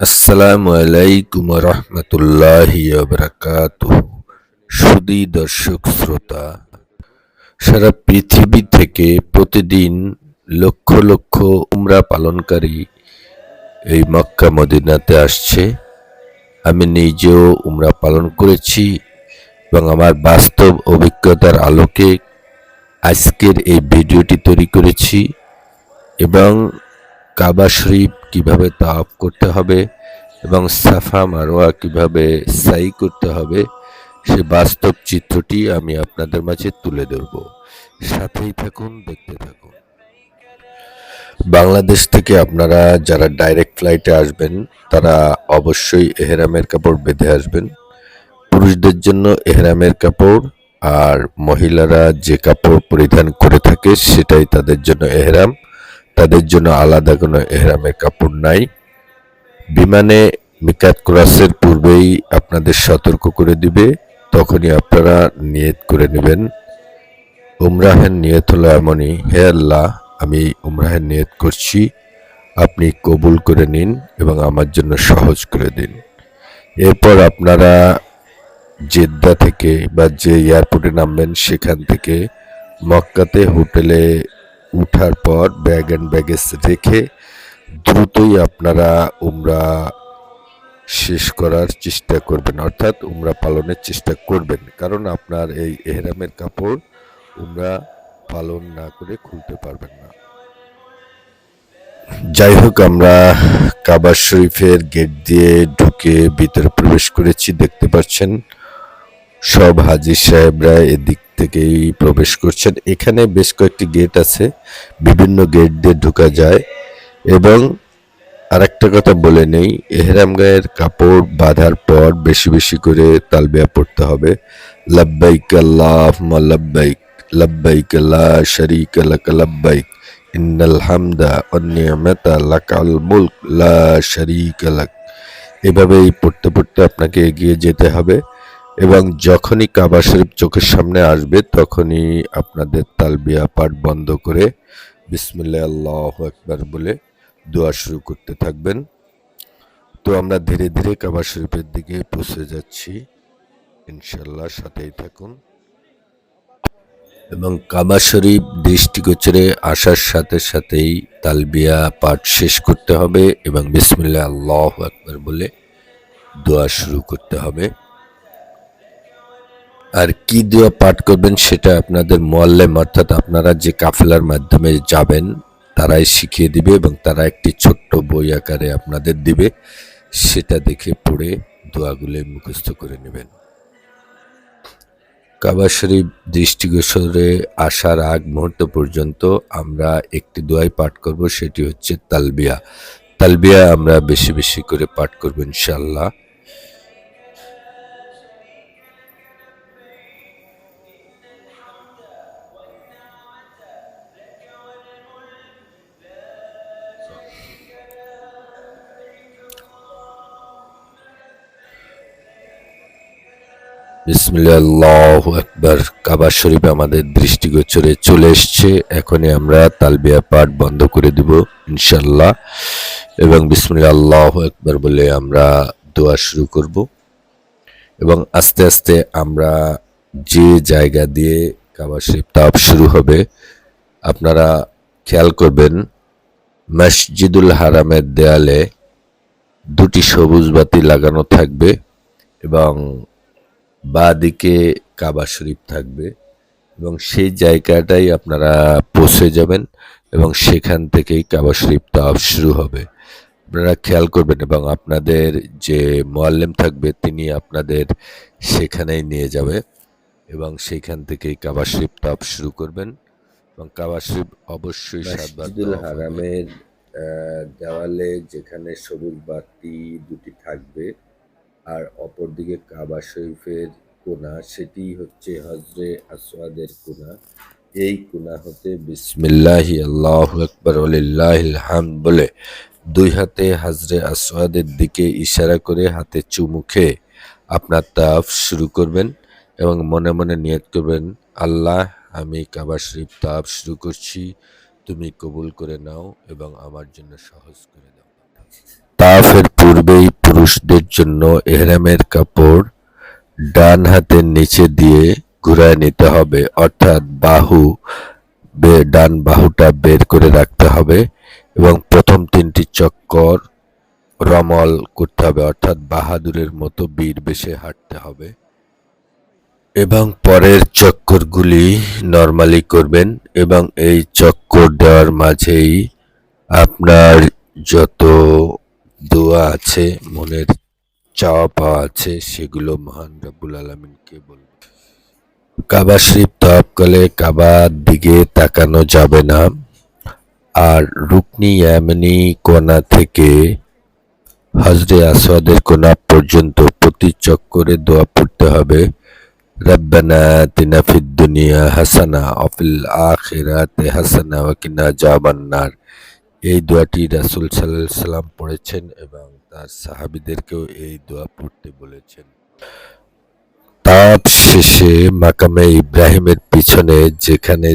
আসসালামু আলাইকুম রহমতুল্লাহি সুদী দর্শক শ্রোতা, সারা পৃথিবী থেকে প্রতিদিন লক্ষ লক্ষ উমরা পালনকারী এই মক্কা মদিনাতে আসছে। আমি নিজেও উমরা পালন করেছি এবং আমার বাস্তব অভিজ্ঞতার আলোকে আজকের এই ভিডিওটি তৈরি করেছি এবং কাবা শরীফ কীভাবে তাওয়াফ করতে হবে এবং সাফা মারোয়া কীভাবে সাই করতে হবে, সে বাস্তব চিত্রটি আমি আপনাদের মাঝে তুলে ধরব। সাথেই থাকুন, দেখতে থাকুন। বাংলাদেশ থেকে আপনারা যারা ডাইরেক্ট ফ্লাইটে আসবেন, তারা অবশ্যই এহরামের কাপড় বেঁধে আসবেন। পুরুষদের জন্য এহরামের কাপড় আর মহিলারা যে কাপড় পরিধান করে থাকে, সেটাই তাদের জন্য এহরাম। তাদের জন্য আলাদা কোনো এহরামের কাপড় নাই। বিমানে মিকাত ক্রসের পূর্বেই আপনাদের সতর্ক করে দিবে, তখনই আপনারা নিয়ত করে নেবেন। উমরাহের নিয়ত হলো এমনই, হে আল্লাহ, আমি উমরাহের নিয়ত করছি, আপনি কবুল করে নিন এবং আমার জন্য সহজ করে দিন। এরপর আপনারা জেদ্দা থেকে বা যে এয়ারপোর্টে নামবেন, সেখান থেকে মক্কাতে হোটেলে উঠার পর ব্যাগ অ্যান্ড ব্যাগেজ রেখে দ্রুতই আপনারা উমরা শেষ করার চেষ্টা করবেন, অর্থাৎ উমরা পালনের চেষ্টা করবেন। কারণ আপনার এই এহরামের কাপড় উমরা পালন না করে খুলতে পারবেন না। যাই হোক, আমরা কাবা শরীফের গেট দিয়ে ঢুকে ভিতরে প্রবেশ করেছি, দেখতে পাচ্ছেন সব হাজির সাহেবরা এদিক থেকেই প্রবেশ করছেন। এখানে বেশ কয়েকটি গেট আছে, বিভিন্ন গেট দিয়ে ঢোকা যায় এবং আরেকটা কথা বলে নেই, এহরাম গায়ের কাপড় বাঁধার পর বেশি বেশি করে তালবিয়া পড়তে হবে। লাব্বাইক আল্লাহ লাব্বাইক লাব্বাইক লা শারীকা লাক লাব্বাইক, ইন্নাল হামদা ওয়ান নি'মাতা লাকাল মুলক লা শারীকা লাক। এভাবেই পড়তে পড়তে আপনাকে এগিয়ে যেতে হবে। এবং যখনই কাবা শরীফ চোখের সামনে আসবে, তখনই আপনাদের তালবিয়া পাঠ বন্ধ করে বিসমিল্লাহ আল্লাহ একবার বলে দোয়া শুরু করতে থাকবেন। তো আমরা ধীরে ধীরে কাবা শরীফের দিকে পৌঁছে যাচ্ছি। ইনশাল্লাহ সাথেই থাকুন। এবং কাবা শরীফ দৃষ্টিগোচরে আসার সাথে সাথেই তালবিয়া পাঠ শেষ করতে হবে এবং বিসমিল্লাহ আল্লাহ একবার বলে দোয়া শুরু করতে হবে। আর কি দোয়া পাঠ করবেন সেটা আপনাদের মোয়াল্লেম, অর্থাৎ আপনারা যে কাফেলার মাধ্যমে যাবেন, তারাই শিখিয়ে দিবে এবং তারা একটি ছোট্ট বই আকারে আপনাদের দিবে। সেটা দেখে পড়ে দোয়াগুলো মুখস্থ করে নেবেন। কাবা শরীফ দৃষ্টিগোচরে আসার আগ মুহূর্ত পর্যন্ত আমরা একটি দোয়াই পাঠ করব, সেটি হচ্ছে তালবিয়া। তালবিয়া আমরা বেশি বেশি করে পাঠ করব ইনশাল্লাহ বিসমিল্লাহ আকবার। কাবা শরীফ আমাদের দৃষ্টিগোচরে চলে এসছে। এখনই আমরা তালবিয়া পাঠ বন্ধ করে দিব ইনশাল্লাহ এবং বিসমিল্লাহ আকবার বলে আমরা দোয়া শুরু করব। এবং আস্তে আস্তে আমরা যে জায়গা দিয়ে কাবা শরীফ তাপ শুরু হবে, আপনারা খেয়াল করবেন, মসজিদুল হারামের দেয়ালে দুটি সবুজ বাতি লাগানো থাকবে এবং বা দিকে কাবা শরীফ থাকবে এবং সেই জায়গাটাই আপনারা পৌঁছে যাবেন এবং সেখান থেকেই কাবা শরীফ তাওয়াফ শুরু হবে। আপনারা খেয়াল করবেন এবং আপনাদের যে মোয়াল্লেম থাকবে তিনি আপনাদের সেখানেই নিয়ে যাবে এবং সেইখান থেকেই কাবা শরীফ তাওয়াফ শুরু করবেন এবং কাবা শরীফ অবশ্যই সাতবার হারামের দেওয়ালে যেখানে সবুজ বাতি দুটি থাকবে আর অপরদিকে কাবা শরীফের কোনা, সেটি হচ্ছে হজরে আসওয়াদের কোনা। এই কোনা হতে বিসমিল্লাহি, আল্লাহ আকবর আলিল্লাহিল হামদ বলে দুই হাতে হাজরে আসওয়াদের দিকে ইশারা করে হাতে চুমু খেয়ে আপনার তাফ শুরু করবেন এবং মনে মনে নিয়ত করবেন, আল্লাহ, আমি কাবা শরীফ তাফ শুরু করছি, তুমি কবুল করে নাও এবং আমার জন্য সহজ করে তাফের পূর্বে এভাবেই পুরুষদের জন্য এহরামের কাপড় ডান হাতের নিচে দিয়ে ঘুরায় নিতে হবে। অর্থাৎ বাহু বে- ডান বাহুটা বের করে রাখতে হবে এবং প্রথম তিনটি চক্কর রমল করতে হবে। অর্থাৎ বাহাদুরের মতো বীর বেশে হাঁটতে হবে। এবং পরের চক্করগুলি নর্মালি করবেন এবং এই চক্কর দেওয়ার মাঝেই আপনার যত দোয়া আছে, মনের চাওয়া পাওয়া আছে, সেগুলো মহান রব্বুল আলমিনকে বলবেন কাবা শরীফ তওয়াফকালে কাবার দিকে তাকানো যাবে না। আর রুকনি ইয়ামানি কোনা থেকে হজরে আসওয়াদের কোনা পর্যন্ত প্রতি চক্করে দোয়া পড়তে হবে। রব্বানা আতিনা ফিদ দুনিয়া হাসানা অফিল আখিরাতে হাসানা ওয়াকিনা জাবান্নার এই দোয়াটি রাসূল আলাইহি সাল্লাম পড়েছেন এবং তার সাহাবীদেরকেও এই দোয়া পড়তে বলেছেন। তাপ শেষে মাকামে ইব্রাহিমের পিছনে যেখানে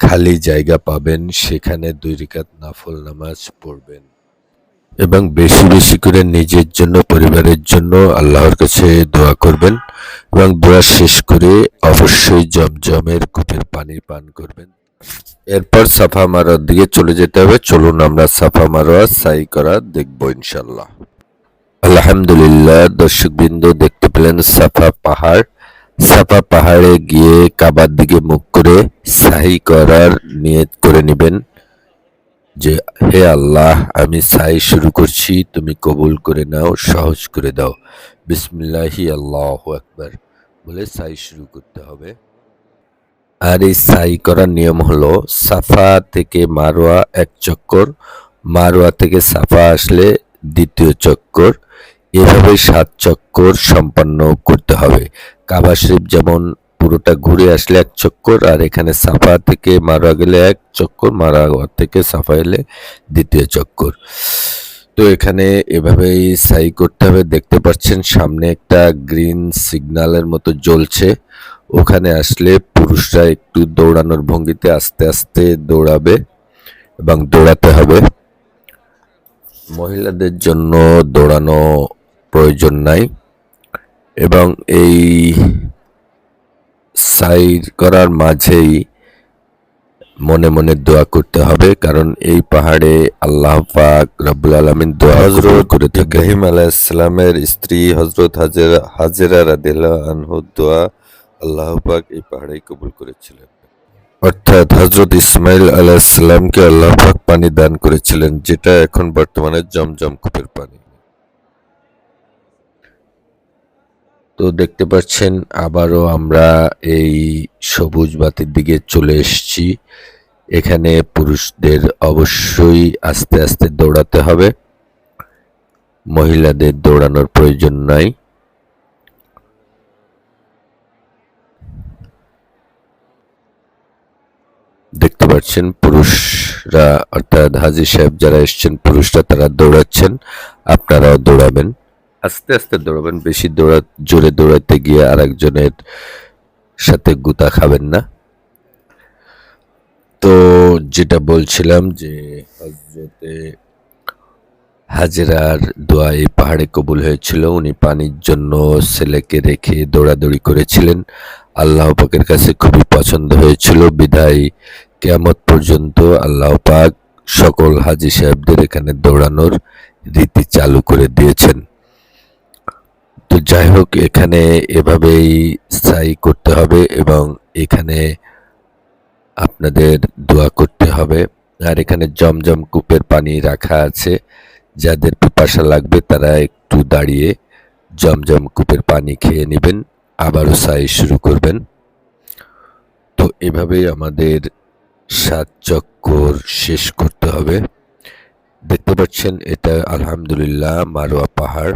খালি জায়গা পাবেন, সেখানে দুই রিকাত নাফল নামাজ পড়বেন। এবং বেশি বেশি করে নিজের জন্য, পরিবারের জন্য আল্লাহর কাছে দোয়া করবেন এবং দোয়া শেষ করে অবশ্যই জমজমের কূপের পানি পান করবেন। এরপর সাফা মারোয়ার দিকে চলে যেতে হবে। চলুন আমরা সাফা মারোয়া সাই করা দেখব ইনশাল্লাহ আলহামদুলিল্লাহ, দর্শকবৃন্দ দেখতে পেলেন সাফা পাহাড়। সাফা পাহাড়ে গিয়ে কাবার দিকে মুখ করে সাহি করার নিয়ত করে নেবেন যে, হে আল্লাহ, আমি সাই শুরু করছি, তুমি কবুল করে নাও, সহজ করে দাও। বিসমিল্লাহি আল্লাহ আকবার বলে সাই শুরু করতে হবে। আর এই সাই করার নিয়ম হলো সাফা থেকে মারোয়া এক চক্কর, মারোয়া থেকে সাফা আসলে দ্বিতীয় চক্কর। এভাবে সাত চক্কর সম্পন্ন করতে হবে। কাবা শরীফ যেমন পুরোটা ঘুরে আসলে এক চক্কর, আর এখানে সাফা থেকে মারোয়া গেলে এক চক্কর, মারোয়া থেকে সাফা এলে দ্বিতীয় চক্কর। তো এখানে এভাবেই সাই করতে হবে। দেখতে পাচ্ছেন সামনে একটা গ্রিন সিগন্যালের মতো জ্বলছে। ওখানে আসলে পুরুষরা একটু দৌড়ানোর ভঙ্গিতে আস্তে আস্তে দৌড়াবে এবং দৌড়াতে হবে। মহিলাদের জন্য দৌড়ানো প্রয়োজন নাই এবং এই সাইর করার মাঝেই মনে মনে দোয়া করতে হবে কারণ এই পাহাড়ে আল্লাহ পাক রব্বুল আলমিন দোয়া হজরত করে থাকে ইব্রাহিম আলাইসালামের স্ত্রী হজরত হাজেরা হাজেরা রাদিল্লাহ আনহুর দোয়া আল্লাহ পাক এই পাহাড়েই কবুল করেছিলেন। অর্থাৎ হজরত ইসমাইল আল্লাহ পাক পানি দান করেছিলেন, যেটা এখন বর্তমানে জমজম কূপের পানি। তো দেখতে পাচ্ছেন, আবারও আমরা এই সবুজ বাতির দিকে চলে এসেছি। এখানে পুরুষদের অবশ্যই আস্তে আস্তে দৌড়াতে হবে। মহিলাদের দৌড়ানোর প্রয়োজন নাই। দেখতে পাচ্ছেন পুরুষরা, অর্থাৎ হাজি সাহেব যারা এসছেন, পুরুষরা তারা দৌড়াচ্ছেন। আপনারাও দৌড়াবেন। আস্তে আস্তে দৌড়াবেন, বেশি দৌড়া, জোরে দৌড়াতে গিয়ে আরেকজনের সাথে গুতা খাবেন না। তো যেটা বলছিলাম যে হজরতে হাজেরার দোয়া এই পাহাড়ে কবুল হয়েছিল। উনি পানির জন্য ছেলেকে রেখে দৌড়াদৌড়ি করেছিলেন। আল্লাহ পাকের কাছে খুবই পছন্দ হয়েছিল। বিদায় কেয়ামত পর্যন্ত আল্লাহ পাক সকল হাজি সাহেবদের এখানে দৌড়ানোর রীতি চালু করে দিয়েছেন। তো যাই হোক, এখানে এভাবেই সাই করতে হবে এবং এখানে আপনাদের দোয়া করতে হবে। আর এখানে জমজম কূপের পানি রাখা আছে। যাদের পিপাসা লাগবে তারা একটু দাঁড়িয়ে জমজম কূপের পানি খেয়ে নেবেন। আবারও সাই শুরু করবেন। তো এভাবেই আমাদের সাত চক্কর শেষ করতে হবে। দেখতে পাচ্ছেন, এটা আলহামদুলিল্লাহ মারোয়া পাহাড়।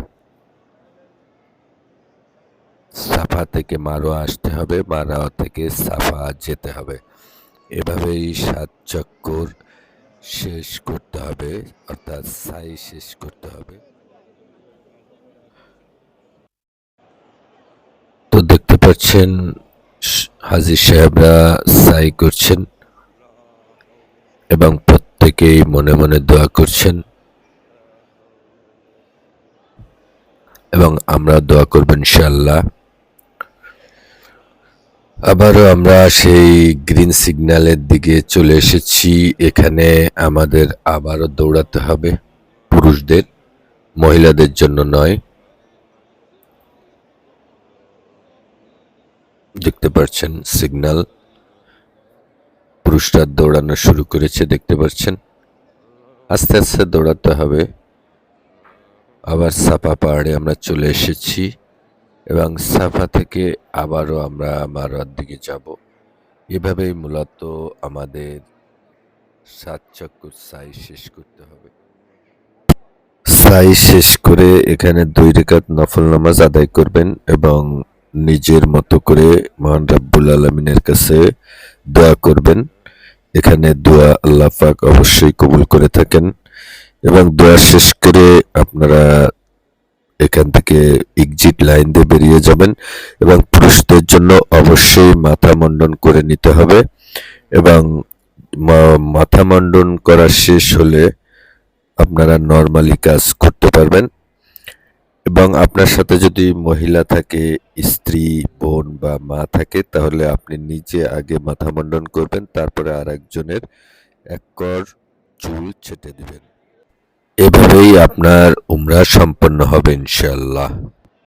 সাফা থেকে মারোয়া আসতে হবে, মারোয়া থেকে সাফা যেতে হবে। এভাবেই সাত চক্কর শেষ করতে হবে, অর্থাৎ সাই শেষ করতে হবে তো দেখতে পাচ্ছেন স- হাজি সাহেবরা সাই করছেন এবং প্রত্যেকেই মনে মনে দোয়া করছেন। এবং আমরা দোয়া করব ইনশাআল্লাহ। আবারও আমরা সেই গ্রিন সিগন্যালের দিকে চলে এসেছি। এখানে আমাদের আবারও দৌড়াতে হবে। পুরুষদের, মহিলাদের জন্য নয়। দেখতে পাচ্ছেন সিগন্যাল পুরুষরা দৌড়ানো শুরু করেছে, দেখতে পাচ্ছেন আস্তে আস্তে দৌড়াতে হবে। আবার সাপা পাহাড়ে আমরা চলে এসেছি এবং সাফা থেকে আবারও আমরা মারার দিকে যাব। এভাবেই মূলত আমাদের সাত চক্কর সাই শেষ করতে হবে। সাই শেষ করে এখানে দুই রেখাত নফল নামাজ আদায় করবেন এবং নিজের মতো করে মহান রাব্বুল আলমিনের কাছে দোয়া করবেন। এখানে দোয়া আল্লাহ পাক অবশ্যই কবুল করে থাকেন এবং দোয়া শেষ করে আপনারা এখান থেকে এক্সিট লাইন দিয়ে বেরিয়ে যাবেন এবং পুরুষদের জন্য অবশ্যই মাথা মণ্ডন করে নিতে হবে এবং মাথা মণ্ডন করা শেষ হলে আপনারা নর্মালি কাজ করতে পারবেন। এবং আপনার সাথে যদি মহিলা থাকে, স্ত্রী, বোন বা মা থাকে, তাহলে আপনি নিজে আগে মাথা মণ্ডন করবেন, তারপরে আর একজনের এক কর চুল ছেটে দিবেন। এভাবেই আপনার উমরা সম্পন্ন হবে ইনশাআল্লাহ।